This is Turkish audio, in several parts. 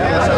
Yeah.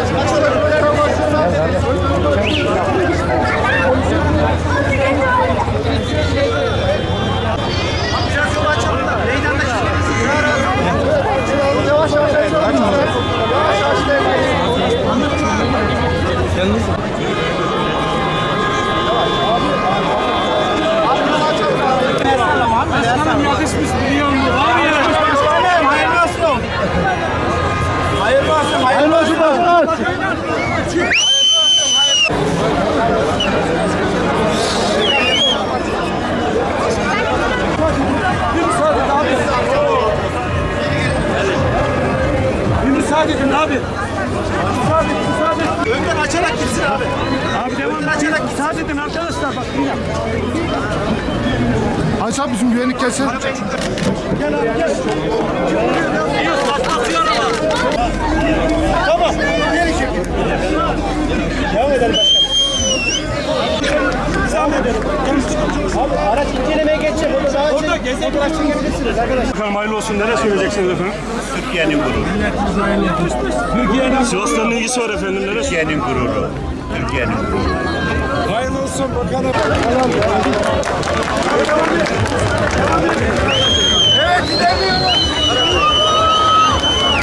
Aç abi bizim güvenlik gelsin. Tamam. Geri çekin. Devam edelim başkanım. Devam edelim. Abi araç incelemeye geçeceğim. Orada daha Orada fotoğraf çekebilirsiniz arkadaşlar. Efendim hayırlı olsun. Neler söyleyeceksiniz efendim? Türkiye'nin gururu. Türkiye'nin Sivas'tan ilgisi var efendim. Neler Türkiye'nin gururu. Türkiye'nin gururu. Olsun bakalım.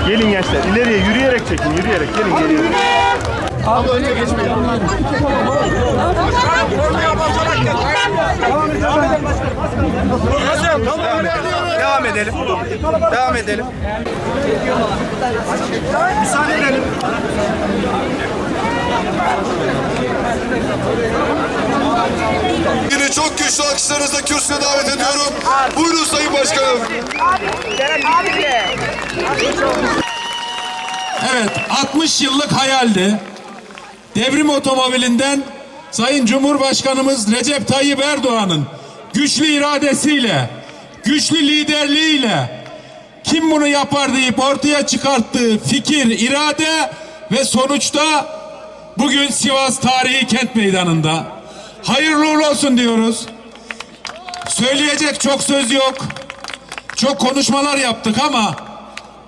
Gelin gençler ileriye yürüyerek çekin yürüyerek gelin geliyor. Devam edelim. Devam edelim. Müsaade edelim. Yine çok güçlü alkışlarınızla kürsüye davet ediyorum. Buyurun Sayın Başkanım. Evet, 60 yıllık hayaldi. Devrim otomobilinden Sayın Cumhurbaşkanımız Recep Tayyip Erdoğan'ın güçlü iradesiyle, güçlü liderliğiyle kim bunu yapar deyip ortaya çıkarttığı fikir, irade ve sonuçta bugün Sivas Tarihi Kent Meydanı'nda. Hayırlı uğurlu olsun diyoruz. Söyleyecek çok söz yok. Çok konuşmalar yaptık ama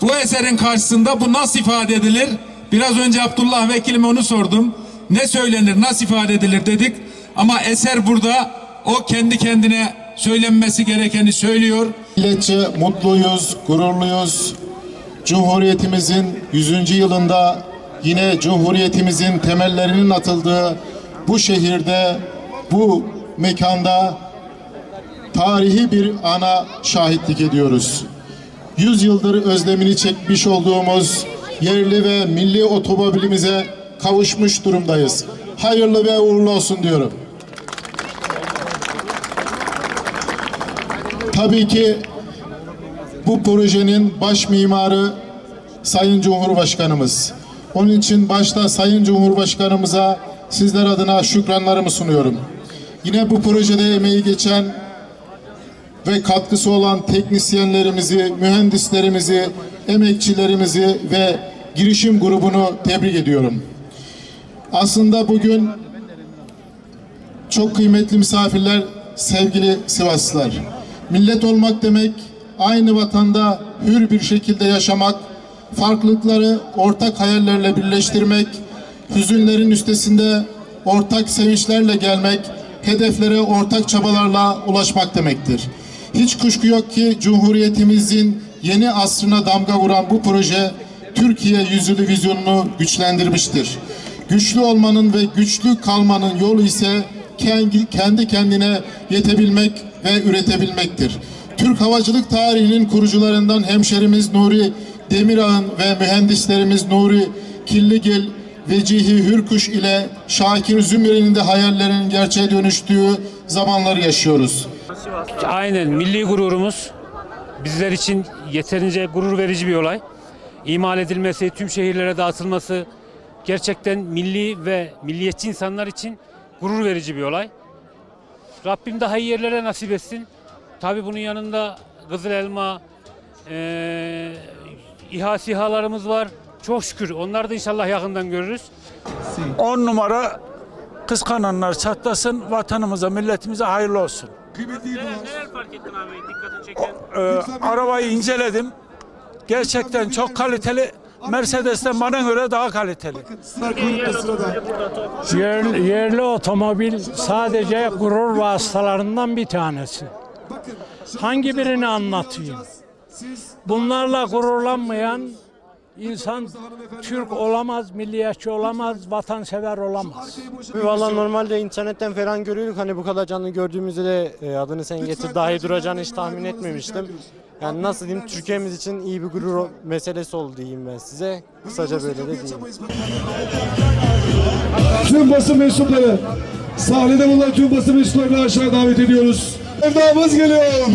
bu eserin karşısında bu nasıl ifade edilir? Biraz önce Abdullah Vekilime onu sordum. Ne söylenir, nasıl ifade edilir dedik. Ama eser burada o kendi kendine söylenmesi gerekeni söylüyor. Milletçe mutluyuz, gururluyuz. Cumhuriyetimizin 100. yılında yine Cumhuriyetimizin temellerinin atıldığı bu şehirde, bu mekanda tarihi bir ana şahitlik ediyoruz. 100 yıldır özlemini çekmiş olduğumuz yerli ve milli otomobilimize kavuşmuş durumdayız. Hayırlı ve uğurlu olsun diyorum. Tabii ki bu projenin baş mimarı Sayın Cumhurbaşkanımız. Onun için başta Sayın Cumhurbaşkanımıza sizler adına şükranlarımı sunuyorum. Yine bu projede emeği geçen ve katkısı olan teknisyenlerimizi, mühendislerimizi, emekçilerimizi ve girişim grubunu tebrik ediyorum. Aslında bugün çok kıymetli misafirler, sevgili Sivaslılar. Millet olmak demek, aynı vatanda hür bir şekilde yaşamak, farklılıkları ortak hayallerle birleştirmek, hüzünlerin üstesinde ortak sevinçlerle gelmek, hedeflere ortak çabalarla ulaşmak demektir. Hiç kuşku yok ki Cumhuriyetimizin yeni asrına damga vuran bu proje Türkiye yüzülü vizyonunu güçlendirmiştir. Güçlü olmanın ve güçlü kalmanın yolu ise kendi, kendi kendine yetebilmek ve üretebilmektir. Türk havacılık tarihinin kurucularından hemşerimiz Nuri Demirağ'ın ve mühendislerimiz Nuri Killigil, Vecihi Hürkuş ile Şakir Zümre'nin de hayallerinin gerçeğe dönüştüğü zamanları yaşıyoruz. Aynen milli gururumuz bizler için yeterince gurur verici bir olay. İmal edilmesi, tüm şehirlere dağıtılması gerçekten milli ve milliyetçi insanlar için gurur verici bir olay. Rabbim daha iyi yerlere nasip etsin. Tabi bunun yanında Kızıl Elma, eee İHA SİHA'larımız var. Çok şükür onları da inşallah yakından görürüz. 10 numara kıskananlar çatlasın, vatanımıza, milletimize hayırlı olsun. Neler fark ettin abi dikkatini çeken? Ee, arabayı inceledim. Gerçekten çok kaliteli Mercedes'ten bana göre daha kaliteli. Yerli, yerli otomobil sadece gurur vasıtalarından bir tanesi. Hangi birini anlatayım? Bunlarla gururlanmayan insan Türk olamaz, milliyetçi olamaz, vatansever olamaz. Valla normalde internetten falan görüyorduk. Hani bu kadar canlı gördüğümüzde de e, adını sen getir dahi duracağını hiç tahmin etmemiştim. Yani nasıl diyeyim Türkiye'miz için iyi bir gurur meselesi oldu diyeyim ben size. Kısaca böyle de diyeyim. Tüm basın mensupları, sahnede bulunan tüm basın mensuplarını aşağı davet ediyoruz. Sevdamız geliyor.